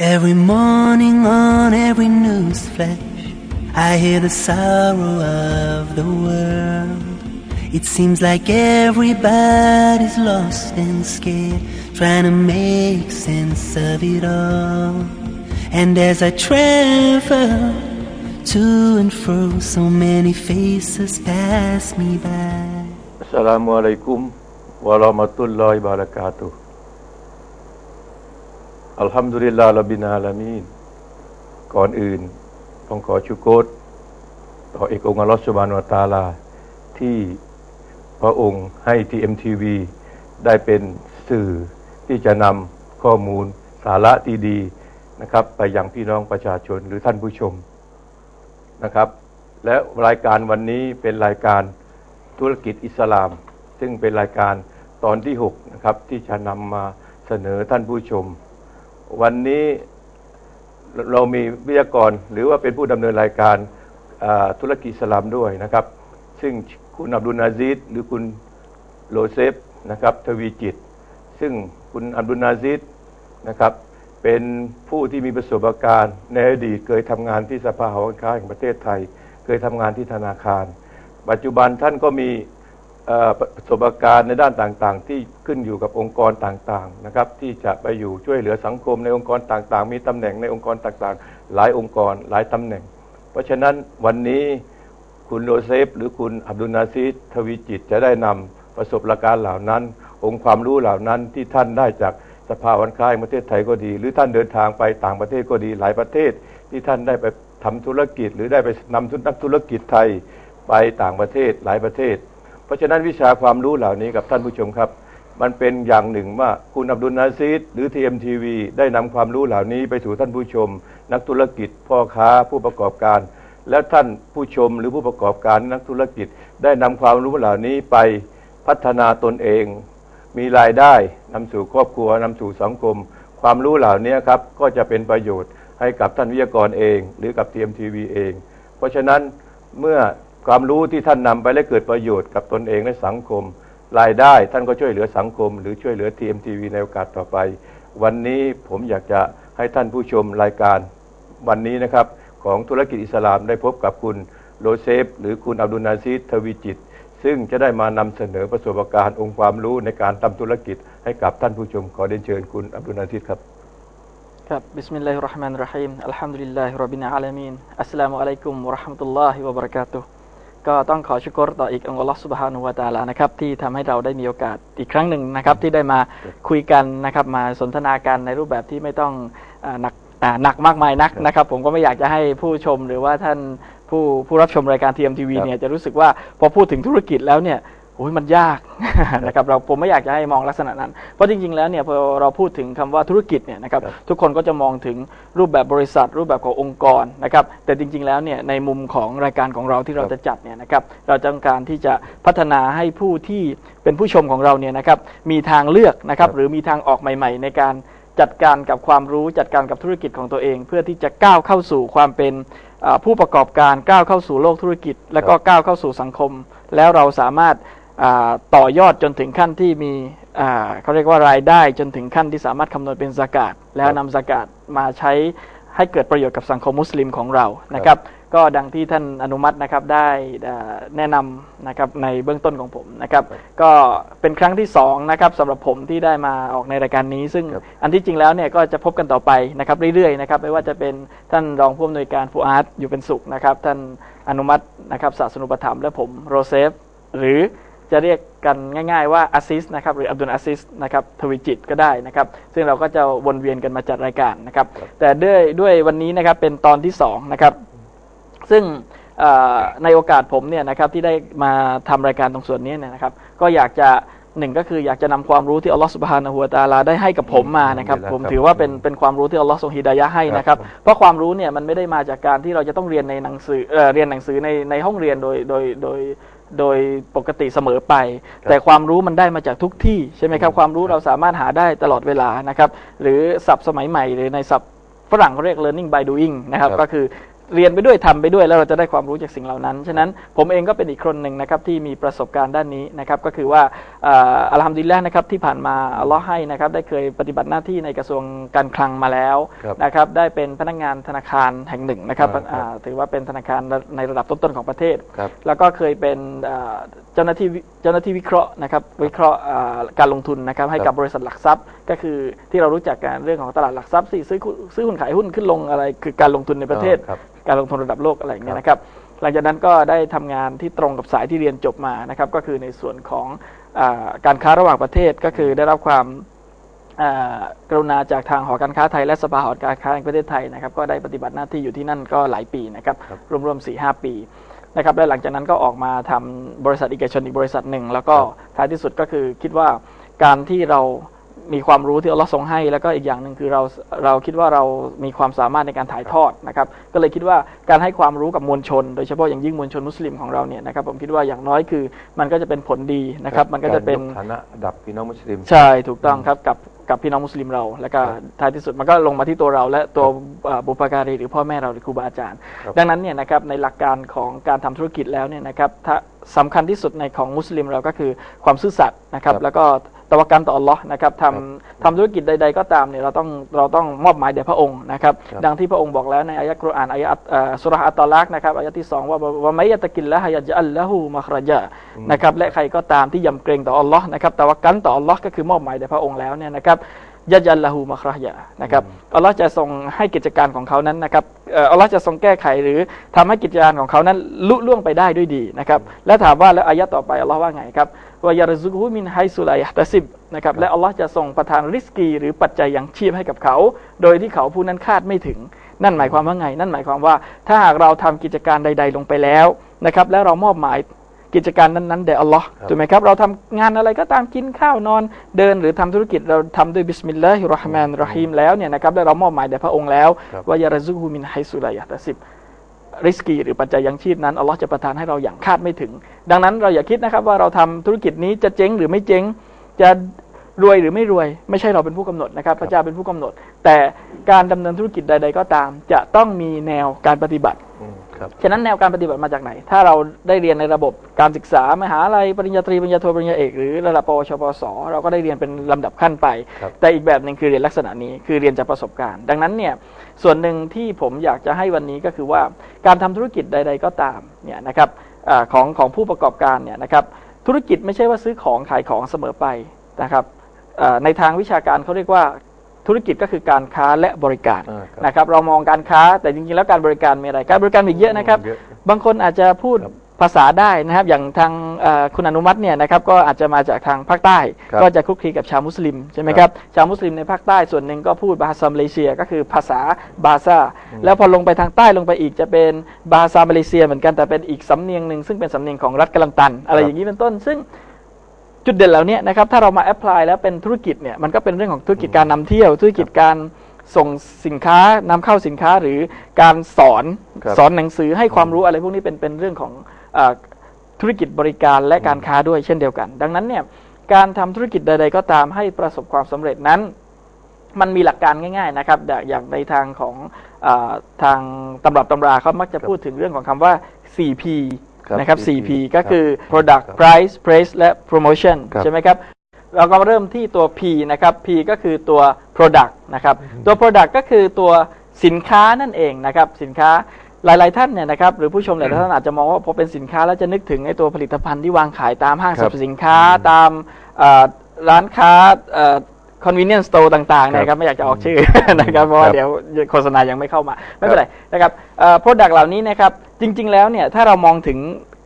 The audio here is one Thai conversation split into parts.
Every morning on every news flash, I hear the sorrow of the world. It seems like everybody's lost and scared, trying to make sense of it all. And as I travel to and fro, so many faces pass me by. Assalamu alaikum wa rahmatullahi. อัลฮัมดุลิลลาห์รับบินาลามีนก่อนอื่น ต้องขอชุกรต่อเอกองค์อัลลอฮฺสุบานวตาลา ที่พระองค์ให้ TMTV ได้เป็นสื่อที่จะนำข้อมูลสาระที่ดีนะครับ ไปยังพี่น้องประชาชนหรือท่านผู้ชมนะครับ และรายการวันนี้เป็นรายการธุรกิจอิสลาม ซึ่งเป็นรายการตอนที่ 6 นะครับ ที่จะนำมาเสนอท่านผู้ชม วันนี้เรามีวิทยากรหรือว่าเป็นผู้ดำเนินรายการธุรกิจสลามด้วยนะครับ ซึ่งคุณอับดุลนาซีดหรือคุณโลเซฟนะครับทวีจิต ซึ่งคุณอับดุลนาซีดนะครับเป็นผู้ที่มีประสบการณ์ในอดีตเคยทำงานที่สภาหอการค้าแห่งประเทศไทย เคยทำงานที่ธนาคาร ปัจจุบันท่านก็มี ประสบการณ์ในด้านต่างๆ ที่ขึ้นอยู่กับองค์กรต่างๆนะครับที่จะไปอยู่ช่วยเหลือสังคมในองค์กรต่างๆ มีตำแหน่งในองค์กรต่างๆ หลายองค์กรหลายตำแหน่ง เพราะฉะนั้นวันนี้คุณโรเซฟ หรือคุณอับดุลนาซีทวีจิตจะได้นำประสบการณ์เหล่านั้น องค์ความรู้เหล่านั้นที่ท่านได้จากสภาวันค้าแห่งประเทศไทยก็ดี หรือท่านเดินทางไปต่างประเทศก็ดีหลายประเทศ ที่ท่านได้ไปทำธุรกิจ หรือได้ไปนำนักธุรกิจไทยไปต่างประเทศหลายประเทศ เพราะฉะนั้นวิชาความรู้เหล่านี้กับท่านผู้ชมครับ มันเป็นอย่างหนึ่งว่าคุณอับดุลนาซีดหรือ TMTV ได้นำความรู้เหล่านี้ไปสู่ท่านผู้ชม นักธุรกิจพ่อค้าผู้ประกอบการ และท่านผู้ชมหรือผู้ประกอบการนักธุรกิจได้นำความรู้เหล่านี้ไปพัฒนาตนเอง มีรายได้นำสู่ครอบครัวนำสู่สังคม ความรู้เหล่านี้ครับก็จะเป็นประโยชน์ให้กับท่านวิทยากรเอง หรือกับ TMTV เอง เพราะฉะนั้นเมื่อ ความรู้ที่ท่านนำไปและเกิดประโยชน์กับตนเองและสังคม รายได้ท่านก็ช่วยเหลือสังคม หรือช่วยเหลือ TMTV ในโอกาสต่อไป วันนี้ผมอยากจะให้ท่านผู้ชมรายการวันนี้นะครับของธุรกิจอิสลามได้พบกับคุณโรเซฟ หรือคุณอับดุลนาซีทวีจิต ซึ่งจะได้มานำเสนอประสบการณ์องค์ความรู้ในการทำธุรกิจให้กับท่านผู้ชมขอเรียนเชิญคุณอับดุลนาซีครับครับบิสมิลลาฮิรเราะห์มานิรราะฮีมอัลฮัมดุลิลลาฮิร็อบบิลอาลามีนอัสสลามุอะลัยกุมวะเราะห์มะตุลลอฮิวะบะเราะกาตุฮ์ ก็ต้องขอชุกรต่ออีกองค์อัลอสุบฮานุวาตาลานะครับที่ทำให้เราได้มีโอกาสอีกครั้งหนึ่งนะครับที่ได้มาคุยกันนะครับมาสนทนากันในรูปแบบที่ไม่ต้องอหนักหนักมากมายนักนะครับ ผมก็ไม่อยากจะให้ผู้ชมหรือว่าท่านผู้ผู้รับชมรายการทีเอ็มทีวีเนี่ยจะรู้สึกว่าพอพูดถึงธุรกิจแล้วเนี่ย โอ้ยมันยากนะครับเราผมไม่อยากจะให้มองลักษณะนั้น เพราะจริง ๆ แล้วเนี่ยพอเราพูดถึงคำว่าธุรกิจเนี่ยนะครับครับทุกคนก็จะมองถึงรูปแบบบริษัท รูปแบบขององค์กรนะครับแต่จริง ๆ แล้วเนี่ยในมุมของรายการของเราที่เราครับจะจัดเนี่ยนะครับเราต้องการที่จะพัฒนาให้ผู้ที่เป็นผู้ชมของเราเนี่ยนะครับมีทางเลือกนะครับครับหรือมีทางออกใหม่ ๆ ในการจัดการกับความรู้จัดการกับธุรกิจของตัวเอง เพื่อที่จะก้าวเข้าสู่ความเป็นอ่าผู้ประกอบการก้าวเข้าสู่โลกธุรกิจ แล้วก็ก้าวเข้าสู่สังคม แล้วเราสามารถอ่า ต่อยอดจนถึงขั้นที่มีอ่าเขาเรียกว่ารายได้จนถึงขั้นที่สามารถคำนวณเป็นสกาดแล้วนำสกาดมาใช้ให้เกิดประโยชน์กับสังคมมุสลิมของเรานะครับ ก็ดังที่ท่านอนุมัตินะครับได้อ่าแนะนำนะครับในเบื้องต้นของผมนะครับ ก็เป็นครั้งที่สองนะครับสำหรับผมที่ได้มาออกในรายการนี้ ซึ่งครับอันที่จริงแล้วเนี่ยก็จะพบกันต่อไปนะครับเรื่อยๆนะครับไม่ว่าจะเป็นท่านรองผู้อำนวยการฟูอาร์ตอยู่เป็นสุขนะครับ ท่านอนุมัตินะครับศาสนุปถัมภ์และผมโรเซฟหรือ จะเรียกกันง่ายๆว่าอาซิสนะครับหรืออับดุลอาซิสนะครับทวิจิตก็ได้นะครับ ซึ่งเราก็จะวนเวียนกันมาจัดรายการนะครับ แต่ด้วยด้วยวันนี้นะครับเป็นตอนที่สองนะครับซึ่งเอ่อในโอกาสผมเนี่ยนะครับที่ได้มาทำรายการตรงส่วนนี้เนี่ยนะครับ ก็อยากจะหนึ่งก็คืออยากจะนำความรู้ที่อัลลอฮฺสุบฮานะฮูวะตะอาลาได้ให้กับผมมานะครับครับ ผมถือว่าเป็นเป็นความรู้ที่อัลลอฮฺทรงฮิดายะห์ให้นะครับครับ เพราะความรู้เนี่ยมันไม่ได้มาจากการที่เราจะต้องเรียนในหนังสือเอ่อเรียนหนังสือในในห้องเรียนโดยโดยโดย โดยปกติเสมอไป แต่ความรู้มันได้มาจากทุกที่ใช่ไหมครับความรู้เราสามารถหาได้ตลอดเวลานะครับหรือศัพท์สมัยใหม่หรือในศัพท์ฝรั่งเขาเรียก learning by doing นะครับครับก็คือ เรียนไปด้วยทำไปด้วยแล้วเราจะได้ความรู้จากสิ่งเหล่านั้น ฉะนั้นผมเองก็เป็นอีกคนหนึ่งนะครับที่มีประสบการณ์ด้านนี้นะครับก็คือว่าเอ่ออัลฮัมดุลิลละห์นะครับที่ผ่านมาอัลลอฮ์ให้นะครับได้เคยปฏิบัติหน้าที่ในกระทรวงการคลังมาแล้วครับนะครับได้เป็นพนักงานธนาคารแห่งหนึ่งนะครับอ่าครับอ่าถือว่าเป็นธนาคารในระดับต้นๆของประเทศครับแล้วก็เคยเป็นเอ่อเจ้าหน้าที่วิเจ้าหน้าที่วิเคราะห์นะครับวิเคราะห์อ่าการลงทุนนะครับให้ครับกับบริษัทหลักทรัพย์ก็คือที่เรารู้จักกันเรื่องของตลาดหลักทรัพย์สิซื้อหุ้นซื้อหุ้นขายหุ้นขึ้นลงอะไร คือการลงทุนในประเทศครับการลงทุนระดับโลกอะไรอย่างเงี้ยนะครับ หลังจากนั้นก็ได้ทำงานที่ตรงกับสายที่เรียนจบมานะครับ ก็คือในส่วนของอาการค้าระหว่างประเทศก็คือได้รับความอ่ากรุณาจากทางหอการค้าไทยและสภาหอการค้าแห่งประเทศไทยนะครับ ก็ได้ปฏิบัติหน้าที่อยู่ที่นั่นก็หลายปีนะครับครับรวมๆสี่ห้าปีนะครับและหลังจากนั้นก็ออกมาทำบริษัทเอกชนอีกบริษัทหนึ่ง แล้วก็ท้ายที่สุดก็คือคิดว่าการที่เรา มีความรู้ที่อัลลอฮ์ทรงให้ แล้วก็อีกอย่างหนึ่งคือเราเราคิดว่าเรามีความสามารถในการถ่ายทอดนะครับ ก็เลยคิดว่าการให้ความรู้กับมวลชน โดยเฉพาะอย่างยิ่งมวลชนมุสลิมของเราเนี่ยนะครับผมคิดว่าอย่างน้อยคือมันก็จะเป็นผลดีนะครับ มันก็จะเป็นารยฐานะระดับพี่น้องมุสลิม ใช่ถูกต้องครับกับกับพี่น้องมุสลิมเรา แล้วก็ครับท้ายที่สุดมันก็ลงมาที่ตัวเรา และตัวเอ่อบุปการีหรือพ่อแม่เราหรือครูบาอาจารย์ครับดังนั้นเนี่ยนะครับในหลักการของการทำธุรกิจแล้วเนี่ยนะครับถ้า สำคัญที่สุดในของมุสลิมเราก็คือความซื่อสัตย์นะครับครับแล้วก็ตะวักกันต่ออัลลอฮ์นะครับทำทำธุรกิจใด ๆ ก็ตามเนี่ยเราต้องเราต้องมอบหมายแด่พระองค์นะครับครับดังที่พระองค์บอกแล้วในอายะกุรอานอายะอัตเอ่อสุราะห์อัตตอลักนะครับอายะที่สองว่าว่าไม่ยะตะกินละฮยะจัลละหูมัครจานะครับและใครก็ตามที่ยำเกรงต่ออัลลอฮ์นะครับตะวักกันต่ออัลลอฮ์ก็คือมอบหมายแด่พระองค์แล้วเนี่ยนะครับ ยะจัลละหูมัครจานะครับอัลลอฮ์จะทรงให้กิจการของเขานั้นนะครับเอ่ออัลลอฮ์จะทรงแก้ไขหรือทำให้กิจการของเขานั้นลุล่วงไปได้ด้วยดีนะครับและถามว่าแล้วอายะต่อไปอัลลอฮ์ว่าไงครับว่ายารซุกฮุมินไฮสุลายะตะซิบนะครับและอัลลอฮ์จะทรงประทานริสกี หรือปัจจัยยังชีพให้กับเขา โดยที่เขาผู้นั้นคาดไม่ถึง นั่นหมายความว่าไง นั่นหมายความว่าถ้าหากเราทำกิจการใด ๆ ลงไปแล้วนะครับแล้วเรามอบหมาย กิจการนั้นๆแด่อัลลอฮ์ครับถูกไหมครับ เราทำงานอะไรก็ตามกินข้าวนอนเดินหรือทำธุรกิจเราทำด้วยบิสมิลลาฮิรเราะห์มานิรเราะฮีมแล้วเนี่ยนะครับแล้วเรามอบหมายแด่พระองค์แล้วครับว่ายารซุกฮูมินไฮสุลายะตะซิบริสกีหรือปัจจัยยังชีพนั้นอัลลอฮ์จะประทานให้เราอย่างคาดไม่ถึง ดังนั้นเราอย่าคิดนะครับว่าเราทำธุรกิจนี้จะเจ๊งหรือไม่เจ๊งจะรวยหรือไม่รวยไม่ใช่เราเป็นผู้กำหนดนะครับ พระเจ้าเป็นผู้กำหนด แต่การดำเนินธุรกิจใด ๆ ก็ตาม จะต้องมีแนวการปฏิบัติอืมครับ ฉะนั้นแนวการปฏิบัติมาจากไหน ถ้าเราได้เรียนในระบบการศึกษามหาลัยปริญญาตรีปริญญาโทปริญญาเอกหรือระดับปวชปวสเราก็ได้เรียนเป็นลำดับขั้นไปครับแต่อีกแบบหนึ่งคือเรียนลักษณะนี้คือเรียนจากประสบการณ์ ดังนั้นเนี่ยส่วนหนึ่งที่ผมอยากจะให้วันนี้ก็คือว่าการทำธุรกิจใด ๆ ก็ตามเนี่ยนะครับอาของของผู้ประกอบการเนี่ยนะครับธุรกิจไม่ใช่ว่าซื้อของขายของเสมอไปนะครับอ่าในทางวิชาการเขาเรียกว่า ธุรกิจก็คือการค้าและบริการอ่าครับนะครับ เรามองการค้าแต่จริงๆแล้วการบริการมีอะไรการบริการมีเยอะนะครับ เยอะบางคนอาจจะพูดครับภาษาได้นะครับ อย่างทางเอ่อคุณอนุมัติเนี่ยนะครับก็อาจจะมาจากทางภาคใต้ ครับก็จะคลุกคลีกับชาวมุสลิมใช่ไหมครับชาวมุสลิมในภาคใต้ส่วนหนึ่งก็พูดบาฮาซามาเลเซียก็คือภาษาบาซาแล้วพอลงไปทางใต้ลงไปอีกจะเป็นบาฮาซามาเลเซียเหมือนกันแต่เป็นอีกสำเนียงหนึ่งซึ่งเป็นสำเนียงของรัฐกะลันตัน อะไรครับ อย่างนี้เป็นต้นซึ่ง จุดเด่นเหล่านี้นะครับถ้าเรามาแอพพลายแล้วเป็นธุรกิจเนี่ยมันก็เป็นเรื่องของธุรกิจการนำเที่ยว ธุรกิจการส่งสินค้านำเข้าสินค้าหรือการสอนครับสอนหนังสือให้ความรู้อะไรพวกนี้เป็นเป็นเรื่องของเออธุรกิจบริการและการค้าด้วยเช่นเดียวกัน ดังนั้นเนี่ยการทำธุรกิจใด ๆ ก็ตามให้ประสบความสำเร็จนั้น มันมีหลักการง่าย ๆนะครับ อย่างอย่างในทางของอาทางตำรับตำราเขามักจะพูดถึงเรื่องของคำว่า 4P ครับนะครับ 4P4P ก็คือ product ครับ price place และ promotion ครับ ใช่ไหมครับ เราก็มาเริ่มที่ตัว P นะครับ P ก็คือตัว product นะครับ ตัว product ก็คือตัวสินค้านั่นเองนะครับ สินค้าหลาย ๆ ท่านเนี่ยนะครับหรือผู้ชมหลายๆท่านอาจจะมองว่าพอเป็นสินค้าแล้วจะนึกถึงไอ้ตัวผลิตภัณฑ์ที่วางขายตามห้างสรรพสินค้าตามเอ่อร้านค้าเอ่อ convenience store ต่างๆครับนะครับไม่อยากจะออกชื่อนะครับเพราะว่าครับเดี๋ยวโฆษณายังไม่เข้ามา ไม่เป็นไรนะครับเอ่อ product เหล่านี้นะครับจริง ๆ แล้วเนี่ยถ้าเรามองถึง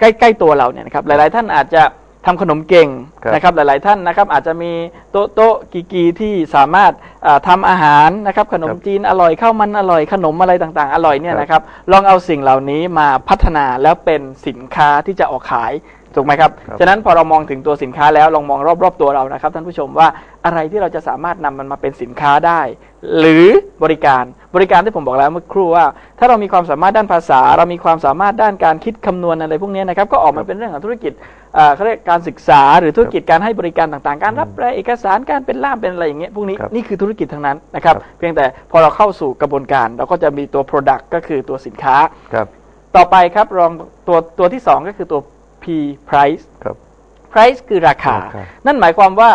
ใกล้ ๆ ตัวเราเนี่ยนะครับหลายๆท่านอาจจะทำขนมเก่งครับนะครับหลาย ๆท่านนะครับอาจจะมีโต๊ะโต๊ะกีกีที่สามารถอ่าทำอาหารนะครับขนมครับจีนอร่อยข้าวมันอร่อยขนมอะไรต่างๆ อร่อยเนี่ยครับนะครับลองเอาสิ่งเหล่านี้มาพัฒนาแล้วเป็นสินค้าที่จะออกขาย ถูกไหมครับ ครับ ฉะนั้นพอเรามองถึงตัวสินค้าแล้วลองมองรอบๆตัวเรานะครับ ท่านผู้ชมว่าอะไรที่เราจะสามารถนำมันมาเป็นสินค้าได้ หรือบริการบริการที่ผมบอกแล้วเมื่อครู่ว่า ถ้าเรามีความสามารถด้านภาษา เรามีความสามารถด้านการคิดคำนวณอะไรพวกนี้นะครับก็ออกมาเป็นเรื่องของธุรกิจเอ่อเขาเรียกการศึกษาหรือธุรกิจการให้บริการต่างๆ การรับแปลเอกสารการเป็นล่ามเป็นอะไรอย่างเงี้ยพวกนี้ครับนี่คือธุรกิจทั้งนั้นนะครับครับ เพียงแต่พอเราเข้าสู่กระบวนการ เราก็จะมีตัว Product ก็คือตัวสินค้า ครับ ต่อไปครับรองตัวตัวที่ 2 ก็คือตัว P price ครับ price คือราคา ราคา นั่นหมายความว่า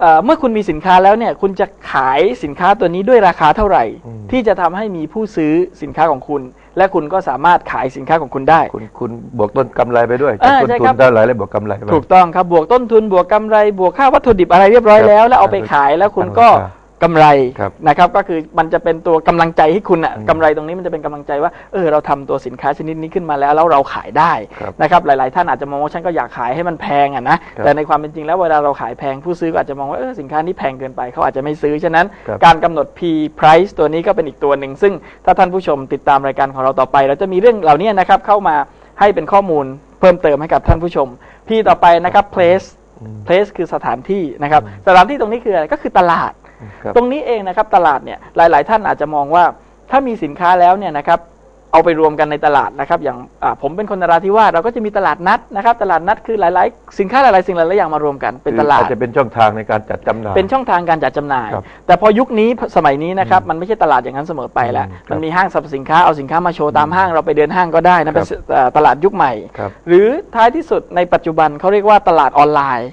เอ่อเมื่อคุณมีสินค้าแล้วเนี่ยคุณจะขายสินค้าตัวนี้ด้วยราคาเท่าไหร่ที่จะทำให้มีผู้ซื้อสินค้าของคุณ และคุณก็สามารถขายสินค้าของคุณได้ คุณคุณบวกต้นกำไรไปด้วยเออต้นใช่ทุครันบเท่าไหร่แล้วบวกกำไรไป ถูกต้องครับบวกต้นทุนบวกกำไรบวกค่าวัตถุดิบอะไรเรียบร้อยครับแล้ว แล้วเอาไปขายแล้วคุณก็ตั้งราค กำไรครับนะครับก็คือมันจะเป็นตัวกำลังใจให้คุณอะอืมกำไรตรงนี้มันจะเป็นกำลังใจว่าเออเราทำตัวสินค้าชนิดนี้ขึ้นมาแล้วแล้วเราขายได้ครับนะครับหลาย ๆ ท่านอาจจะมองว่าฉันก็อยากขายให้มันแพงอะนะครับแต่ในความเป็นจริงแล้วเวลาเราขายแพงผู้ซื้อก็อาจจะมองว่าเออสินค้านี้แพงเกินไปเขาอาจจะไม่ซื้อฉะนั้นครับการกำหนด P price ตัวนี้ก็เป็นอีกตัวหนึ่งซึ่งถ้าท่านผู้ชมติดตามรายการของเราต่อไป เราจะมีเรื่องเหล่านี้นะครับเข้ามาให้เป็นข้อมูลเพิ่มเติมให้กับท่านผู้ชม P ต่อไปนะครับ place place คือสถานที่นะครับสถานที่ตรงนี้คืออะไรก็คือตลาดครับ ตรงนี้เองนะครับตลาดเนี่ยหลาย ๆ ท่านอาจจะมองว่าถ้ามีสินค้าแล้วเนี่ยนะครับเอาไปรวมกันในตลาดนะครับ อย่างอ่าผมเป็นคนนราธิวาสเราก็จะมีตลาดนัดนะครับ ตลาดนัดคือหลาย ๆ สินค้าหลาย ๆ สิ่งหลาย ๆ อย่างมารวมกันเป็นตลาดอาจจะเป็นช่องทางในการจัดจำหน่าย เป็นช่องทางการจัดจำหน่ายครับแต่พอยุคนี้สมัยนี้นะครับมันไม่ใช่ตลาดอย่างนั้นเสมอไปแล้วอืมครับมันมีห้างสรรพสินค้าเอาสินค้ามาโชว์ตามห้างเราไปเดินห้างก็ได้นะเป็นครับเอ่อตลาดยุคใหม่ครับหรือท้ายที่สุดในปัจจุบันเขาเรียกว่าตลาดออนไลน์